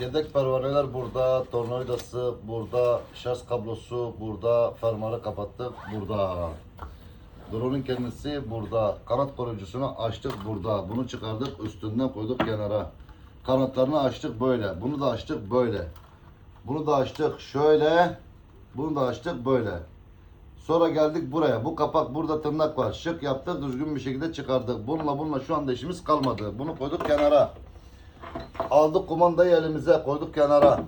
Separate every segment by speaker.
Speaker 1: Yedek pervaneler burada, tornavidası burada, şarj kablosu burada, fermuarı kapattık burada. Drone'un kendisi burada. Kanat koruyucusunu açtık burada. Bunu çıkardık üstünden koyduk kenara. Kanatlarını açtık böyle. Bunu da açtık böyle. Bunu da açtık şöyle. Bunu da açtık böyle. Sonra geldik buraya. Bu kapak burada tırnak var. Şık yaptık düzgün bir şekilde çıkardık. Bununla bununla şu anda işimiz kalmadı. Bunu koyduk kenara. Aldık kumandayı elimize koyduk kenara.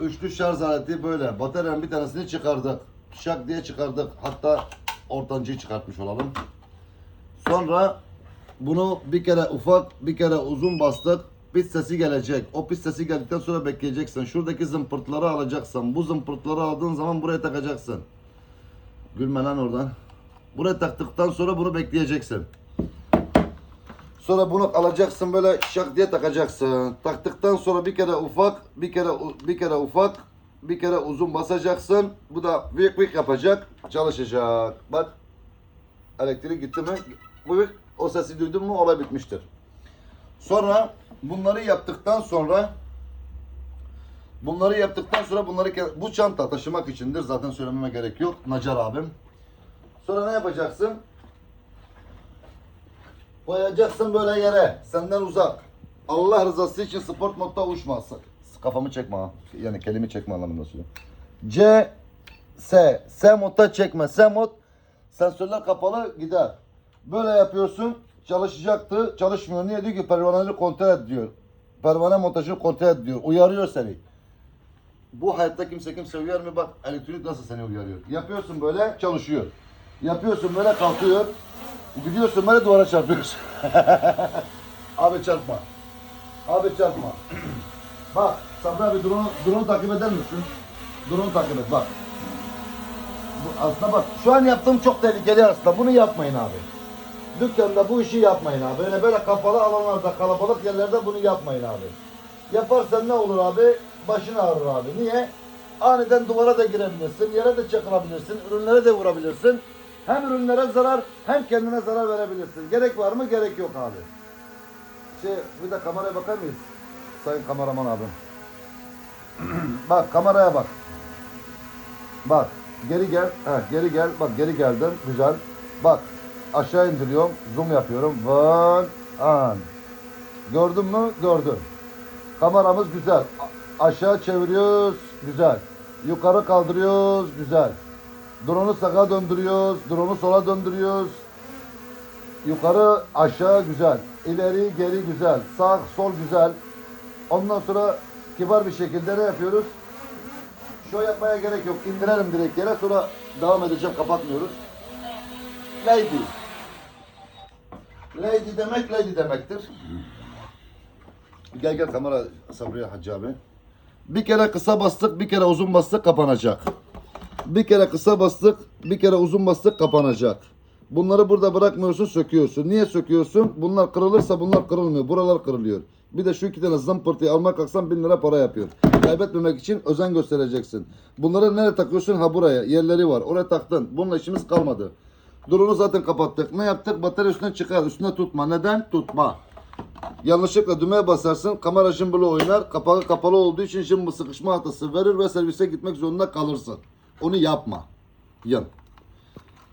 Speaker 1: Üçlü şarj aleti böyle. Bataryanın bir tanesini çıkardık. Şak diye çıkardık. Hatta ortancıyı çıkartmış olalım. Sonra bunu bir kere ufak bir kere uzun bastık. Pis sesi gelecek. O pis sesi geldikten sonra bekleyeceksin. Şuradaki zımpırtıları alacaksın. Bu zımpırtıları aldığın zaman buraya takacaksın. Gülme lan oradan. Buraya taktıktan sonra bunu bekleyeceksin. Sonra bunu alacaksın böyle şak diye takacaksın. Taktıktan sonra bir kere ufak, bir kere bir kere ufak, bir kere uzun basacaksın. Bu da vık vık yapacak, çalışacak. Bak elektrik gitti mi? Vık o sesi duydun mu olay bitmiştir. Sonra bunları yaptıktan sonra bunları yaptıktan sonra bunları bu çanta taşımak içindir. Zaten söylememe gerek yok. Nacar abim. Sonra ne yapacaksın? Koyacaksın böyle yere. Senden uzak. Allah rızası için sport modda uçmasın. Kafamı çekme ha. Yani kelimi çekme anlamında söylüyorum. C S S modda çekme. S mod sensörler kapalı gider. Böyle yapıyorsun. Çalışacaktı. Çalışmıyor. Niye diyor ki pervaneleri kontrol et diyor. Pervane montajını kontrol et diyor. Uyarıyor seni. Bu hayatta kimse kimse uyar mı? Bak elektronik nasıl seni uyarıyor. Yapıyorsun böyle çalışıyor. Yapıyorsun böyle kalkıyor. Gidiyorsun böyle duvara çarpıyorsun. Abi çarpma. Abi çarpma. bak Sabri abi drone, drone takip eder misin? Drone takip et bak. Bu, aslında bak şu an yaptığım çok tehlikeli aslında. Bunu yapmayın abi. Dükkanda bu işi yapmayın abi. Böyle böyle kapalı alanlarda, kalabalık yerlerde bunu yapmayın abi. Yaparsan ne olur abi? Başın ağrır abi. Niye? Aniden duvara da girebilirsin, yere de çakılabilirsin, ürünlere de vurabilirsin. Hem ürünlere zarar hem kendine zarar verebilirsin. Gerek var mı? Gerek yok abi. Şey, bir de kameraya bakar mıyız? Sayın kameraman abim. bak kameraya bak. Bak geri gel. Heh, geri gel. Bak geri geldim. Güzel. Bak aşağı indiriyorum. Zoom yapıyorum. Vın an. Gördün mü? Gördüm. Kameramız güzel. A- aşağı çeviriyoruz. Güzel. Yukarı kaldırıyoruz. Güzel. Drone'u sağa döndürüyoruz. Drone'u sola döndürüyoruz. Yukarı aşağı güzel. İleri geri güzel. Sağ sol güzel. Ondan sonra kibar bir şekilde ne yapıyoruz? Şu yapmaya gerek yok. İndirelim direkt yere sonra devam edeceğim. Kapatmıyoruz. Lady. Lady demek lady demektir. Gel gel kamera Sabriye Hacı abi. Bir kere kısa bastık, bir kere uzun bastık kapanacak. Bir kere kısa bastık, bir kere uzun bastık kapanacak. Bunları burada bırakmıyorsun, söküyorsun. Niye söküyorsun? Bunlar kırılırsa bunlar kırılmıyor. Buralar kırılıyor. Bir de şu iki tane zımpırtıyı almak kalksan bin lira para yapıyor. Kaybetmemek için özen göstereceksin. Bunları nereye takıyorsun? Ha buraya. Yerleri var. Oraya taktın. Bununla işimiz kalmadı. Drone'u zaten kapattık. Ne yaptık? Batarya üstüne çıkar. Üstüne tutma. Neden? Tutma. Yanlışlıkla düğmeye basarsın. Kamera jımbılı oynar. Kapağı kapalı olduğu için jımbı sıkışma hatası verir ve servise gitmek zorunda kalırsın. Onu yapma. Yan.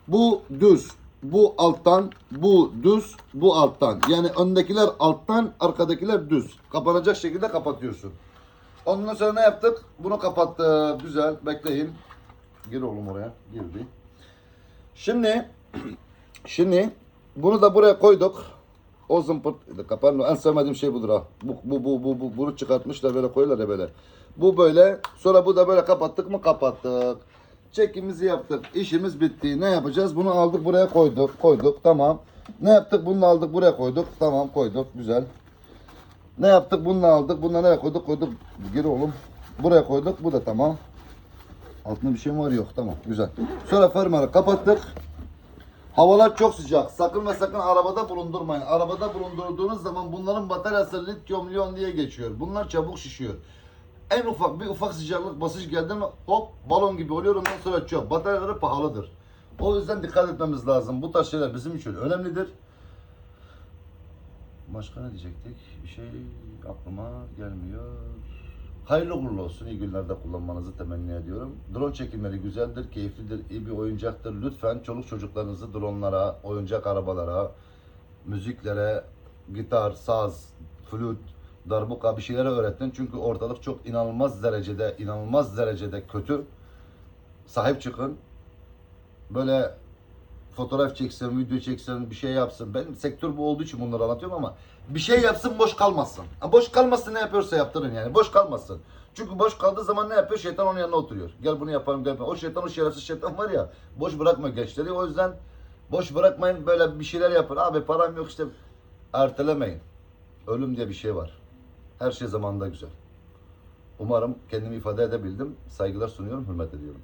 Speaker 1: Bu düz. Bu alttan, bu düz, bu alttan. Yani öndekiler alttan, arkadakiler düz. Kapanacak şekilde kapatıyorsun. Ondan sonra ne yaptık? Bunu kapattık. Güzel. Bekleyin. Gir oğlum oraya. Girdi. Şimdi şimdi bunu da buraya koyduk. O zımpırt kapanma. En sevmediğim şey budur ha. Bu, bu, bu, bu, bu, bunu çıkartmışlar böyle koyuyorlar ya böyle. Bu böyle. Sonra bu da böyle kapattık mı kapattık. Çekimizi yaptık. İşimiz bitti. Ne yapacağız? Bunu aldık buraya koyduk. Koyduk. Tamam. Ne yaptık? Bunu aldık buraya koyduk. Tamam koyduk. Güzel. Ne yaptık? Bunu aldık. Bunu nereye koyduk? Koyduk. Gir oğlum. Buraya koyduk. Bu da tamam. Altında bir şey mi var? Yok. Tamam. Güzel. Sonra fermuarı kapattık. Havalar çok sıcak. Sakın ve sakın arabada bulundurmayın. Arabada bulundurduğunuz zaman bunların bataryası lityum liyon diye geçiyor. Bunlar çabuk şişiyor. En ufak bir ufak sıcaklık basış geldi mi hop balon gibi oluyor ondan sonra çöp. Bataryaları pahalıdır. O yüzden dikkat etmemiz lazım. Bu tarz şeyler bizim için önemlidir. Başka ne diyecektik? Bir şey aklıma gelmiyor. Hayırlı uğurlu olsun. İyi günlerde kullanmanızı temenni ediyorum. Drone çekimleri güzeldir, keyiflidir, iyi bir oyuncaktır. Lütfen çoluk çocuklarınızı dronlara, oyuncak arabalara, müziklere, gitar, saz, flüt, darbuka bir şeylere öğretin. Çünkü ortalık çok inanılmaz derecede, inanılmaz derecede kötü. Sahip çıkın. Böyle fotoğraf çeksen, video çeksen, bir şey yapsın. Benim sektör bu olduğu için bunları anlatıyorum ama bir şey yapsın boş kalmasın. Boş kalmasın ne yapıyorsa yaptırın yani. Boş kalmasın. Çünkü boş kaldığı zaman ne yapıyor? Şeytan onun yanına oturuyor. Gel bunu yapalım, gel yapalım. O şeytan, o şerefsiz şeytan var ya. Boş bırakma gençleri. O yüzden boş bırakmayın. Böyle bir şeyler yapın. Abi param yok işte. Ertelemeyin. Ölüm diye bir şey var. Her şey zamanında güzel. Umarım kendimi ifade edebildim. Saygılar sunuyorum, hürmet ediyorum.